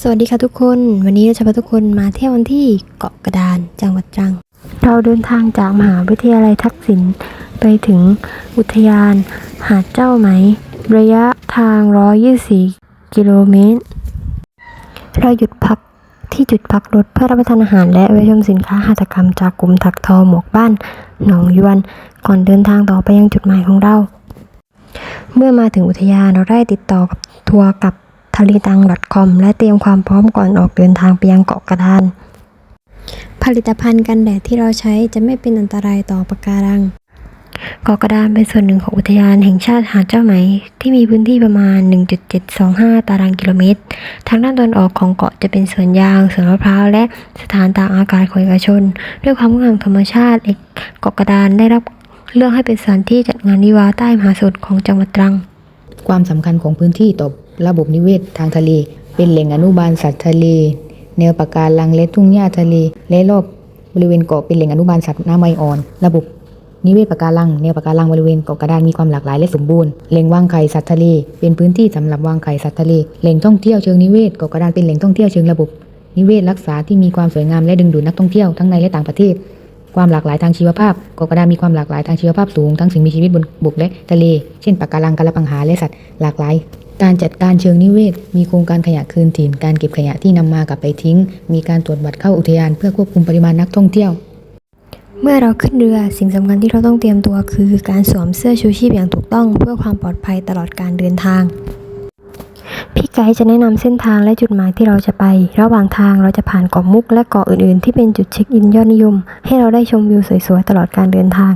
สวัสดีค่ะทุกคน วันนี้เราจะพาทุกคนมาเที่ยวกันที่เกาะกระดานจังหวัดตรัง เราเดินทางจากมหาวิทยาลัยทักษิณไปถึงอุทยาน หาดเจ้าไหม ระยะทาง 124 กิโลเมตร เราหยุดพักที่จุดพักรถเพื่อรับประทานอาหารและแวะชมสินค้าหัตถกรรมจากกลุ่มถักทอหมวกบ้านหนองยวน ก่อนเดินทางต่อไปยังจุดหมายของเรา เมื่อมาถึงอุทยานเราได้ติดต่อกับทัวร์กับ ทะเลตัง .com และเตรียมความพร้อมก่อนออกเดินทางไปยังเกาะกระดาน ผลิตภัณฑ์กันแดดที่เราใช้จะไม่เป็นอันตรายต่อปะการังเกาะกระดานเป็นส่วนหนึ่งของอุทยานแห่งชาติหาดเจ้าไหม ที่มีพื้นที่ประมาณ 1.725 ตารางกิโลเมตร ทางด้านตะวันออกของเกาะจะเป็นสวนยาง สวนมะพร้าว และสถานตากอากาศของเอกชน ด้วยความงดงามธรรมชาติเอกเกาะกระดานได้รับเลือกให้เป็นสถานที่จัดงานวิวาใต้มหาสมุทรของจังหวัดตรัง ความสำคัญของพื้นที่ต่อ ระบบนิเวศทางทะเล เป็นแหล่งอนุบาลสัตว์ทะเล แนวปะการังและทุ่งหญ้าทะเล และรอบบริเวณเกาะเป็นแหล่งอนุบาลสัตว์น้ำไมอ่อน ระบบนิเวศปะการังแนวปะการังบริเวณเกาะกระดานมีความหลากหลายและสมบูรณ์แหล่งวางไข่สัตว์ทะเลเป็นพื้นที่สำหรับวางไข่สัตว์ทะเลแหล่งท่องเที่ยวเชิงนิเวศเกาะกระดานเป็นแหล่งท่องเที่ยวเชิงระบบนิเวศรักษาที่มีความสวยงามและดึงดูดนักท่องเที่ยวทั้งในและต่างประเทศ ความหลากหลายทางชีวภาพเกาะกระดานมีความหลากหลายทางชีวภาพสูงทั้งสิ่งมีชีวิตบนบกและทะเล เช่นปะการังกระปังหาและสัตว์หลากหลาย การจัดการเชิงนิเวศ มีโครงการขยะคืนถิ่น การเก็บขยะที่นำมากลับไปทิ้ง มีการตรวจบัตรเข้าอุทยานเพื่อควบคุมปริมาณนักท่องเที่ยว เมื่อเราขึ้นเรือสิ่งสำคัญที่เราต้องเตรียมตัวคือ การสวมเสื้อชูชีพอย่างถูกต้อง เพื่อความปลอดภัยตลอดการเดินทาง พี่ไกด์จะแนะนำเส้นทางและจุดหมายที่เราจะไป ระหว่างทางเราจะผ่านเกาะมุกและเกาะอื่นๆ ที่เป็นจุดเช็คอินยอดนิยม ให้เราได้ชมวิวสวยๆตลอดการเดินทาง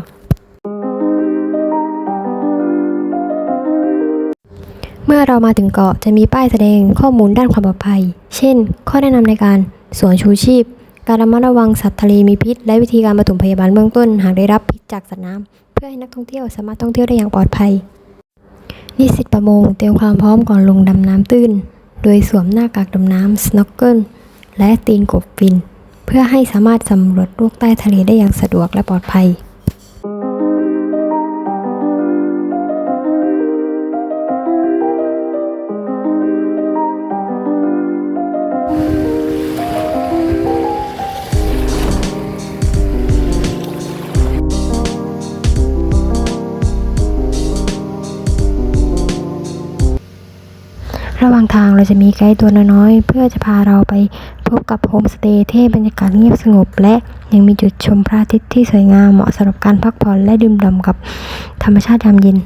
เมื่อเรามาถึงเกาะจะมีป้ายแสดงข้อมูลด้านความปลอดภัย เช่น ข้อแนะนำในการสวมชูชีพ การระมัดระวังสัตว์ทะเลมีพิษ และวิธีการปฐมพยาบาลเบื้องต้น หากได้รับพิษจากสัตว์น้ำเพื่อให้นักท่องเที่ยวสามารถท่องเที่ยวได้อย่างปลอดภัย นิสิตประมงเตรียมความพร้อมก่อนลงดำน้ำตื้น โดยสวมหน้ากากดำน้ำ snorkel และตีนกบฟิน เพื่อให้สามารถสำรวจโลกใต้ทะเลได้อย่างสะดวกและปลอดภัย ระหว่างทางเราจะมีไกด์ตัวน้อยๆ เพื่อจะพาเราไปพบกับโฮมสเตย์ที่บรรยากาศเงียบสงบ และยังมีจุดชมพระอาทิตย์ที่สวยงามเหมาะสำหรับการพักผ่อนและดื่มด่ำกับธรรมชาติยามเย็น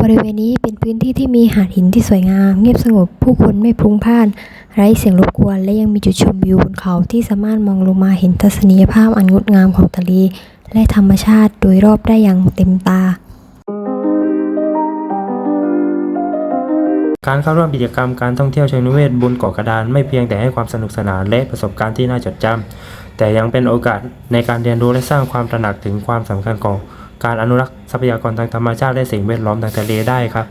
บริเวณนี้เป็นพื้นที่ที่มีหาดหินที่สวยงาม เงียบสงบผู้คนไม่พลุงพล่าน ไร้เสียงรบกวน และยังมีจุดชมวิวบนเขาที่สามารถมองลงมาเห็นทัศนียภาพอันงดงามของทะเล และธรรมชาติโดยรอบได้อย่างเต็มตา การเข้าร่วมกิจกรรมการท่องเที่ยวเชิงนิเวศบนเกาะกระดานไม่เพียงแต่ให้ความสนุกสนานและประสบการณ์ที่น่าจดจำแต่ยังเป็นโอกาสในการเรียนรู้และสร้างความตระหนักถึงความสำคัญของการอนุรักษ์ทรัพยากรทางธรรมชาติและสิ่งแวดล้อมทางทะเลได้ครับ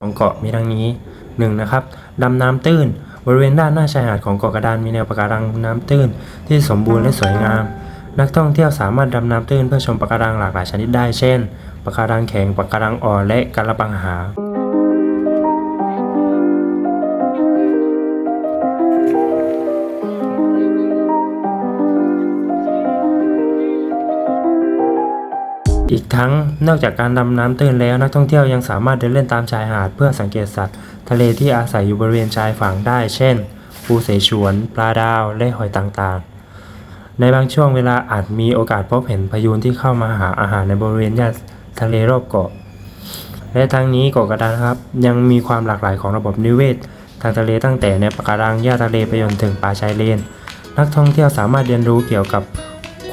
ของเกาะมีดังนี้ 1. นะครับดำน้ำตื้น บริเวณด้านหน้าชายหาดของเกาะกระดานมีแนวปะการังน้ำตื้นที่สมบูรณ์และสวยงาม นักท่องเที่ยวสามารถดำน้ำตื้นเพื่อชมปะการังหลากหลายชนิดได้เช่นปะการังแข็งปะการังอ่อนและกระปังหา อีกทั้งนอกจากการดำน้ำตื้นแล้วนักท่องเที่ยวยังสามารถเดินเล่นตามชายหาดเพื่อสังเกตสัตว์ ทะเลที่อาศัยอยู่บริเวณชายฝั่งได้ เช่น ปูเสฉวน ปลาดาว และหอยต่างๆ ในบางช่วงเวลาอาจมีโอกาสพบเห็นพายุนที่เข้ามาหาอาหารในบริเวณหญ้าทะเลรอบเกาะ และทั้งนี้เกาะกระดานครับ ยังมีความหลากหลายของระบบนิเวศ ทางทะเลตั้งแต่ในปะการังหญ้าทะเลไปจนถึงป่าชายเลน นักท่องเที่ยวสามารถเรียนรู้เกี่ยวกับ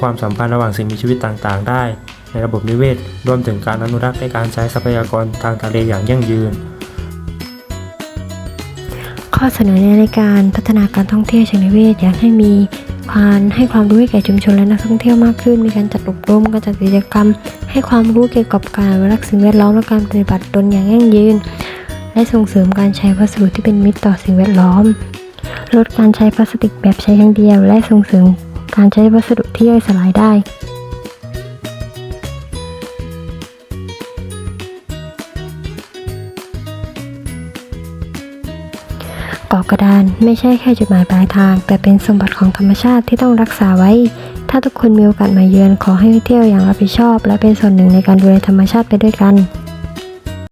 ความสัมพันธ์ระหว่างสิ่งมีชีวิตต่างๆ ได้ ในระบบนิเวศ รวมถึงการอนุรักษ์และการใช้ทรัพยากรทางทะเลอย่างยั่งยืน ข้อเสนอแนะในการพัฒนาการท่องเที่ยวเชิงนิเวศอยากให้มีการให้ความรู้แก่ชุมชนและนักท่องเที่ยวมากขึ้น มีการจัดอบรมการจัดกิจกรรม ให้ความรู้เกี่ยวกับการอนุรักษ์สิ่งแวดล้อมและการปฏิบัติตนอย่างยั่งยืน และส่งเสริมการใช้วัสดุที่เป็นมิตรต่อสิ่งแวดล้อม ลดการใช้พลาสติกแบบใช้ครั้งเดียว และส่งเสริมการใช้วัสดุที่ย่อยสลายได้ เกาะกระดาน ไม่ใช่แค่จุดหมายปลายทาง แต่เป็นสมบัติของธรรมชาติที่ต้องรักษาไว้ ถ้าทุกคนมีโอกาสมาเยือนขอให้เที่ยวอย่างรับผิดชอบ และเป็นส่วนหนึ่งในการดูแลธรรมชาติไปด้วยกัน